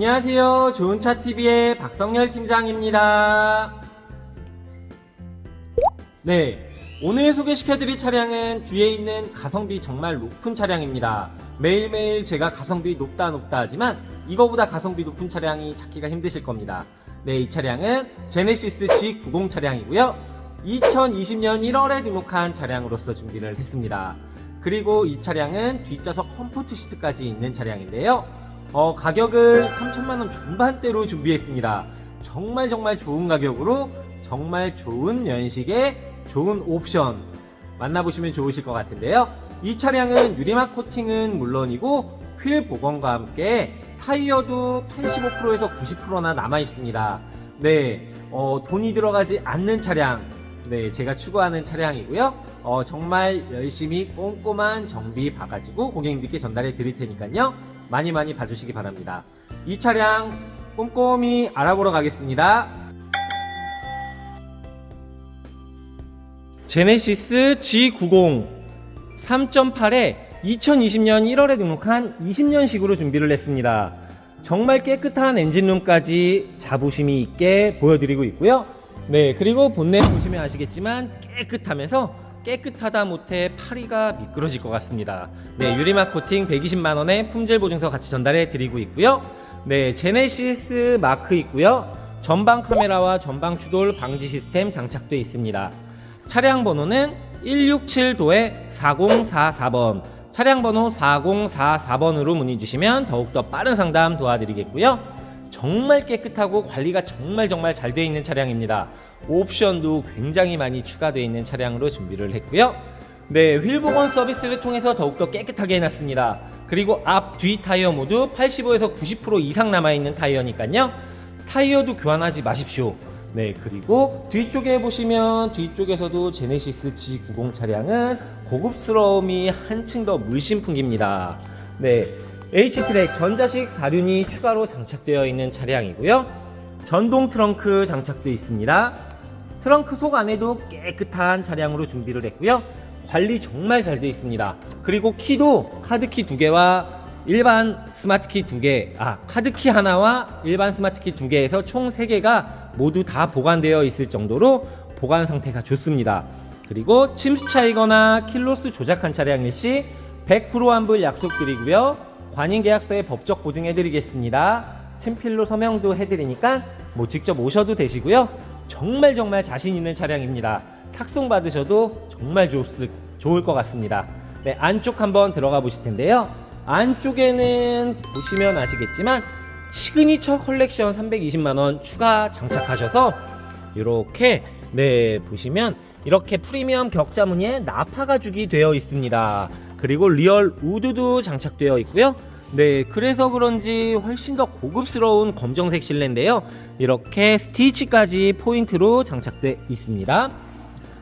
안녕하세요. 좋은 차 TV의 박성열 팀장입니다. 네. 오늘 소개시켜드릴 차량은 뒤에 있는 가성비 정말 높은 차량입니다. 매일매일 제가 가성비 높다 높다 하지만 이거보다 가성비 높은 차량이 찾기가 힘드실 겁니다. 네, 이 차량은 제네시스 G90 차량이고요. 2020년 1월에 등록한 차량으로서 준비를 했습니다. 그리고 이 차량은 뒷좌석 컴포트 시트까지 있는 차량인데요. 어, 가격은 3천만원 중반대로 준비했습니다. 정말 정말 좋은 가격으로 정말 좋은 연식의 좋은 옵션 만나보시면 좋으실 것 같은데요. 이 차량은 유리막 코팅은 물론이고 휠 복원과 함께 타이어도 85%에서 90%나 남아 있습니다. 네, 어, 돈이 들어가지 않는 차량. 네, 제가 추구하는 차량이고요. 어, 정말 열심히 꼼꼼한 정비 봐가지고 고객님들께 전달해 드릴 테니까요. 많이 많이 봐주시기 바랍니다. 이 차량 꼼꼼히 알아보러 가겠습니다. 제네시스 G90 3.8에 2020년 1월에 등록한 20년식으로 준비를 했습니다. 정말 깨끗한 엔진룸까지 자부심이 있게 보여드리고 있고요. 네, 그리고 본넷 보시면 아시겠지만 깨끗하면서 깨끗하다 못해 파리가 미끄러질 것 같습니다. 네, 유리막 코팅 120만 원에 품질 보증서 같이 전달해 드리고 있고요. 네, 제네시스 마크 있고요. 전방 카메라와 전방 추돌 방지 시스템 장착되어 있습니다. 차량 번호는 167도에 4044번. 차량 번호 4044번으로 문의 주시면 더욱더 빠른 상담 도와드리겠고요. 정말 깨끗하고 관리가 정말 정말 잘 되어 있는 차량입니다. 옵션도 굉장히 많이 추가되어 있는 차량으로 준비를 했고요. 네, 휠 복원 서비스를 통해서 더욱더 깨끗하게 해놨습니다. 그리고 앞, 뒤 타이어 모두 85에서 90% 이상 남아있는 타이어니까요. 타이어도 교환하지 마십시오. 네, 그리고 뒤쪽에 보시면 뒤쪽에서도 제네시스 G90 차량은 고급스러움이 한층 더 물씬 풍깁니다. 네, H트랙 전자식 사륜이 추가로 장착되어 있는 차량이고요. 전동 트렁크 장착되어 있습니다. 트렁크 속 안에도 깨끗한 차량으로 준비를 했고요. 관리 정말 잘 되어 있습니다. 그리고 키도 카드키 두 개와 일반 스마트키 두 개, 아, 카드키 하나와 일반 스마트키 두 개에서 총 세 개가 모두 다 보관되어 있을 정도로 보관 상태가 좋습니다. 그리고 침수 차이거나 킬로수 조작한 차량일 시 100% 환불 약속드리고요. 관인 계약서에 법적 보증해드리겠습니다. 친필로 서명도 해드리니까 뭐 직접 오셔도 되시고요. 정말 정말 자신 있는 차량입니다. 탁송 받으셔도 정말 좋을, 좋을 것 같습니다. 네, 안쪽 한번 들어가 보실 텐데요. 안쪽에는 보시면 아시겠지만 시그니처 컬렉션 320만원 추가 장착하셔서 이렇게 네 보시면 이렇게 프리미엄 격자 무늬에 나파 가죽이 되어 있습니다. 그리고 리얼 우드도 장착되어 있고요. 네, 그래서 그런지 훨씬 더 고급스러운 검정색 실내인데요. 이렇게 스티치까지 포인트로 장착되어 있습니다.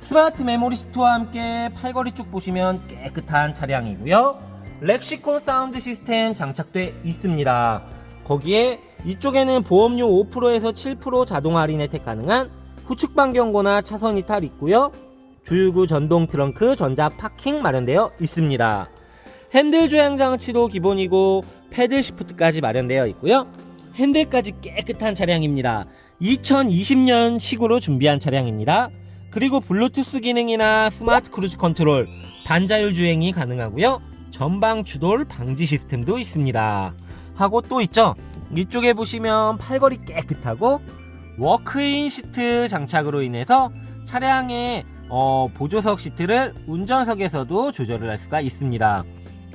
스마트 메모리 시트와 함께 팔걸이 쭉 보시면 깨끗한 차량이고요. 렉시콘 사운드 시스템 장착돼 있습니다. 거기에 이쪽에는 보험료 5%에서 7% 자동 할인 혜택 가능한 후측방 경고나 차선 이탈 있고요. 주유구 전동 트렁크 전자 파킹 마련되어 있습니다. 핸들 조향 장치도 기본이고 패들 시프트까지 마련되어 있고요. 핸들까지 깨끗한 차량입니다. 2020년 식으로 준비한 차량입니다. 그리고 블루투스 기능이나 스마트 크루즈 컨트롤, 반자율 주행이 가능하고요. 전방 추돌 방지 시스템도 있습니다. 하고 또 있죠. 이쪽에 보시면 팔걸이 깨끗하고 워크인 시트 장착으로 인해서 차량의 어, 보조석 시트를 운전석에서도 조절을 할 수가 있습니다.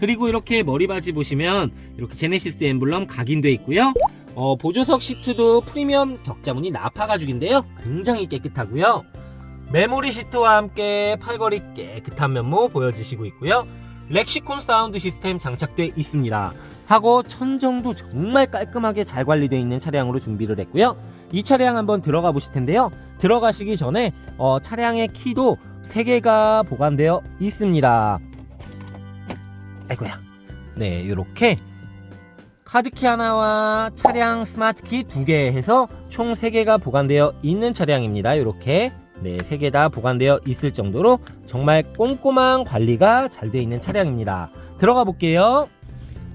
그리고 이렇게 머리바지 보시면 이렇게 제네시스 엠블럼 각인되어 있고요. 어, 보조석 시트도 프리미엄 격자무늬 나파 가죽인데요. 굉장히 깨끗하고요. 메모리 시트와 함께 팔걸이 깨끗한 면모 보여주시고 있고요. 렉시콘 사운드 시스템 장착되어 있습니다. 하고 천정도 정말 깔끔하게 잘 관리되어 있는 차량으로 준비를 했고요. 이 차량 한번 들어가 보실 텐데요. 들어가시기 전에 어, 차량의 키도 3개가 보관되어 있습니다. 아이고야. 네, 이렇게 카드키 하나와 차량 스마트키 두 개 해서 총 3개가 보관되어 있는 차량입니다. 이렇게 네, 3개 다 보관되어 있을 정도로 정말 꼼꼼한 관리가 잘 되어 있는 차량입니다. 들어가 볼게요.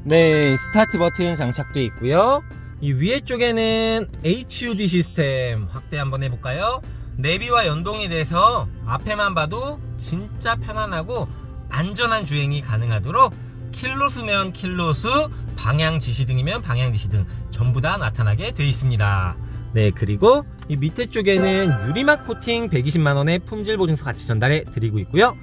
네, 스타트 버튼 장착돼 있고요. 이 위에 쪽에는 HUD 시스템 확대 한번 해볼까요? 내비와 연동이 돼서 앞에만 봐도 진짜 편안하고 안전한 주행이 가능하도록 킬로수면 킬로수, 방향 지시등이면 방향 지시등 전부 다 나타나게 되어 있습니다. 네, 그리고 이 밑에 쪽에는 유리막 코팅 120만 원의 품질 보증서 같이 전달해 드리고 있고요.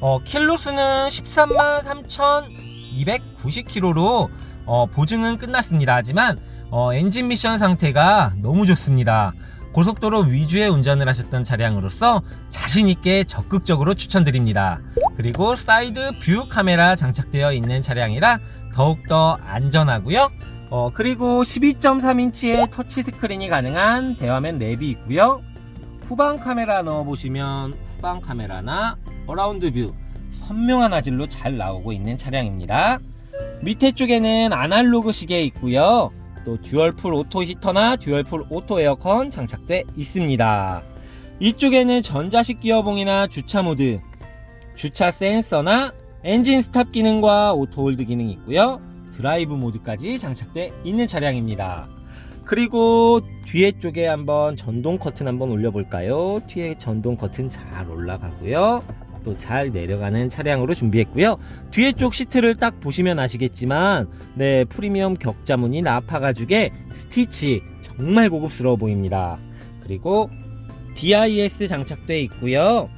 어, 킬로수는 13만 3,290km로 어, 보증은 끝났습니다. 하지만 어, 엔진 미션 상태가 너무 좋습니다. 고속도로 위주의 운전을 하셨던 차량으로서 자신있게 적극적으로 추천드립니다. 그리고 사이드 뷰 카메라 장착되어 있는 차량이라 더욱더 안전하고요. 어, 그리고 12.3인치의 터치 스크린이 가능한 대화면 내비 있고요. 후방 카메라 넣어보시면 후방 카메라나 어라운드 뷰 선명한 화질로 잘 나오고 있는 차량입니다. 밑에 쪽에는 아날로그 시계 있고요. 또 듀얼 풀 오토 히터나 듀얼 풀 오토 에어컨 장착돼 있습니다. 이쪽에는 전자식 기어봉이나 주차 모드, 주차 센서나 엔진 스탑 기능과 오토 홀드 기능이 있고요. 드라이브 모드까지 장착돼 있는 차량입니다. 그리고 뒤에 쪽에 한번 전동 커튼 한번 올려볼까요? 뒤에 전동 커튼 잘 올라가고요. 또 잘 내려가는 차량으로 준비했고요. 뒤에 쪽 시트를 딱 보시면 아시겠지만, 네, 프리미엄 격자무늬 나파 가죽의 스티치 정말 고급스러워 보입니다. 그리고 DIS 장착돼 있고요.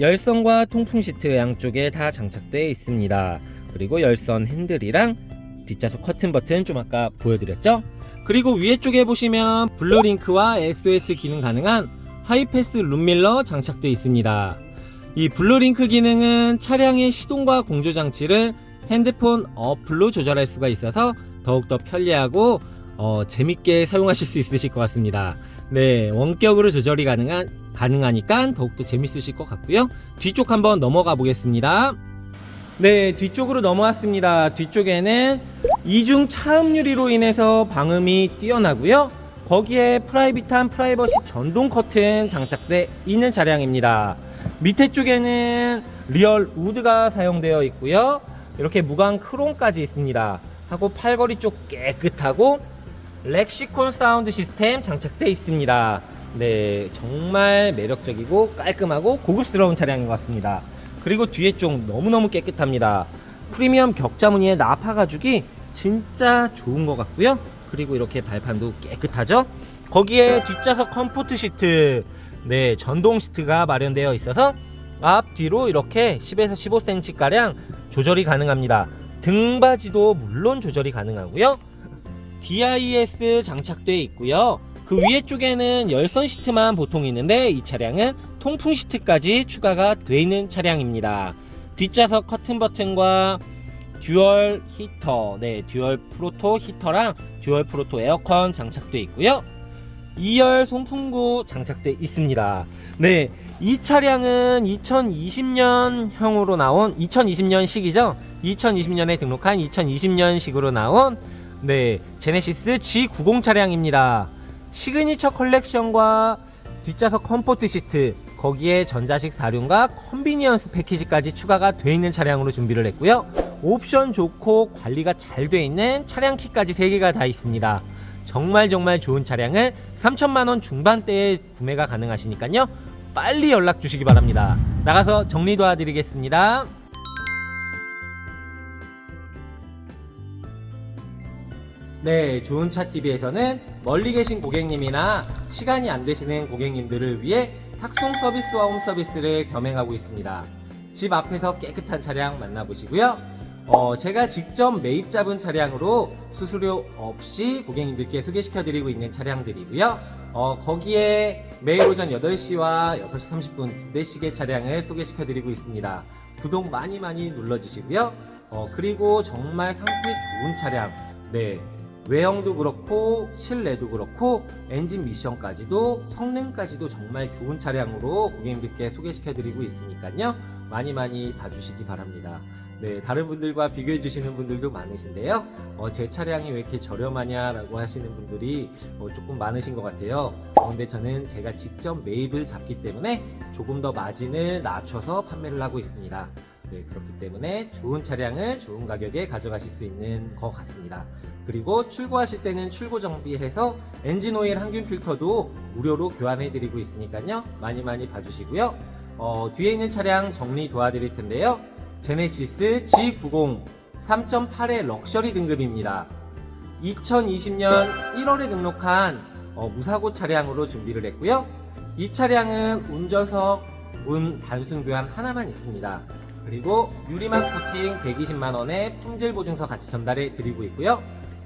열선과 통풍 시트 양쪽에 다 장착되어 있습니다. 그리고 열선 핸들이랑 뒷좌석 커튼 버튼 좀 아까 보여드렸죠? 그리고 위에 쪽에 보시면 블루링크와 SOS 기능 가능한 하이패스 룸밀러 장착되어 있습니다. 이 블루링크 기능은 차량의 시동과 공조 장치를 핸드폰 어플로 조절할 수가 있어서 더욱더 편리하고 어, 재밌게 사용하실 수 있으실 것 같습니다. 네, 원격으로 조절이 가능한 가능하니까 더욱더 재밌으실 것 같고요. 뒤쪽 한번 넘어가 보겠습니다. 네, 뒤쪽으로 넘어왔습니다. 뒤쪽에는 이중 차음 유리로 인해서 방음이 뛰어나고요. 거기에 프라이빗한 프라이버시 전동 커튼 장착돼 있는 차량입니다. 밑에 쪽에는 리얼 우드가 사용되어 있고요. 이렇게 무광 크롬까지 있습니다. 하고 팔걸이 쪽 깨끗하고 렉시콘 사운드 시스템 장착돼 있습니다. 네, 정말 매력적이고 깔끔하고 고급스러운 차량인 것 같습니다. 그리고 뒤에 쪽 너무너무 깨끗합니다. 프리미엄 격자 무늬의 나파 가죽이 진짜 좋은 것 같고요. 그리고 이렇게 발판도 깨끗하죠. 거기에 뒷좌석 컴포트 시트, 네 전동 시트가 마련되어 있어서 앞 뒤로 이렇게 10에서 15cm 가량 조절이 가능합니다. 등받이도 물론 조절이 가능하고요. DIS 장착되어 있고요. 그 위에 쪽에는 열선 시트만 보통 있는데 이 차량은 통풍 시트까지 추가가 되어 있는 차량입니다. 뒷좌석 커튼 버튼과 듀얼 히터, 네, 듀얼 프로토 히터랑 듀얼 프로토 에어컨 장착되어 있고요. 2열 송풍구 장착되어 있습니다. 네, 이 차량은 2020년형으로 나온 2020년식이죠. 2020년에 등록한 2020년식으로 나온 네, 제네시스 G90 차량입니다. 시그니처 컬렉션과 뒷좌석 컴포트 시트, 거기에 전자식 사륜과 컨비니언스 패키지까지 추가가 되어 있는 차량으로 준비를 했고요. 옵션 좋고 관리가 잘 되어 있는 차량 키까지 3개가 다 있습니다. 정말 정말 좋은 차량을 3천만 원 중반대에 구매가 가능하시니까요. 빨리 연락 주시기 바랍니다. 나가서 정리 도와드리겠습니다. 네, 좋은 차 TV에서는 멀리 계신 고객님이나 시간이 안 되시는 고객님들을 위해 탁송 서비스와 홈 서비스를 겸행하고 있습니다. 집 앞에서 깨끗한 차량 만나보시고요. 어, 제가 직접 매입 잡은 차량으로 수수료 없이 고객님들께 소개시켜 드리고 있는 차량들이고요. 어, 거기에 매일 오전 8시와 6시 30분 두 대씩의 차량을 소개시켜 드리고 있습니다. 구독 많이 많이 눌러주시고요. 어, 그리고 정말 상태 좋은 차량, 네, 외형도 그렇고 실내도 그렇고 엔진 미션까지도 성능까지도 정말 좋은 차량으로 고객님들께 소개시켜 드리고 있으니까요 많이 많이 봐주시기 바랍니다. 네 다른 분들과 비교해 주시는 분들도 많으신데요 어, 제 차량이 왜 이렇게 저렴하냐 라고 하시는 분들이 어, 조금 많으신 것 같아요. 그런데 저는 제가 직접 매입을 잡기 때문에 조금 더 마진을 낮춰서 판매를 하고 있습니다. 네, 그렇기 때문에 좋은 차량을 좋은 가격에 가져가실 수 있는 것 같습니다. 그리고 출고하실 때는 출고 정비해서 엔진 오일 항균 필터도 무료로 교환해 드리고 있으니까요. 많이 많이 봐주시고요. 어, 뒤에 있는 차량 정리 도와드릴 텐데요. 제네시스 G90 3.8의 럭셔리 등급입니다. 2020년 1월에 등록한 어, 무사고 차량으로 준비를 했고요. 이 차량은 운전석 문 단순 교환 하나만 있습니다. 그리고 유리막 코팅 120만 원에 품질 보증서 같이 전달해 드리고 있고요.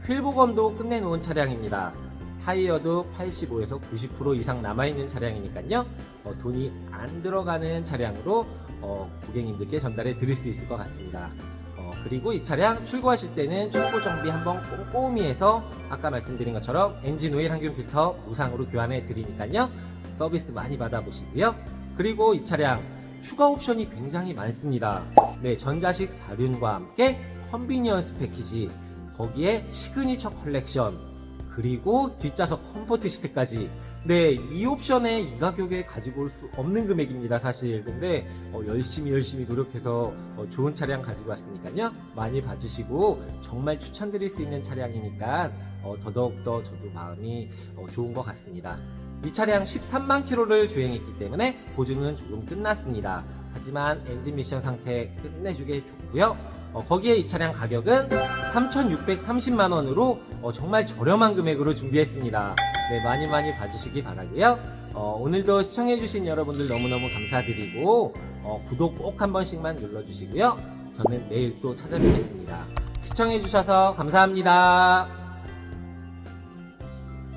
휠 복원도 끝내놓은 차량입니다. 타이어도 85에서 90% 이상 남아있는 차량이니까요. 어, 돈이 안 들어가는 차량으로 어, 고객님들께 전달해 드릴 수 있을 것 같습니다. 어, 그리고 이 차량 출고하실 때는 출고 정비 한번 꼼꼼히 해서 아까 말씀드린 것처럼 엔진 오일 항균 필터 무상으로 교환해 드리니까요. 서비스 많이 받아보시고요. 그리고 이 차량 추가 옵션이 굉장히 많습니다. 네, 전자식 사륜과 함께 컨비니언스 패키지, 거기에 시그니처 컬렉션, 그리고 뒷좌석 컴포트 시트까지. 네, 이 옵션에 이 가격에 가지고 올 수 없는 금액입니다, 사실. 근데 어, 열심히 열심히 노력해서 어, 좋은 차량 가지고 왔으니까요. 많이 봐주시고 정말 추천드릴 수 있는 차량이니까 어, 더더욱더 저도 마음이 어, 좋은 것 같습니다. 이 차량 13만 킬로를 주행했기 때문에 보증은 조금 끝났습니다. 하지만 엔진 미션 상태 끝내주게 좋고요. 어, 거기에 이 차량 가격은 3,630만 원으로 어, 정말 저렴한 금액으로 준비했습니다. 네, 많이 많이 봐주시기 바라고요. 어, 오늘도 시청해주신 여러분들 너무너무 감사드리고 어, 구독 꼭 한 번씩만 눌러주시고요. 저는 내일 또 찾아뵙겠습니다. 시청해주셔서 감사합니다.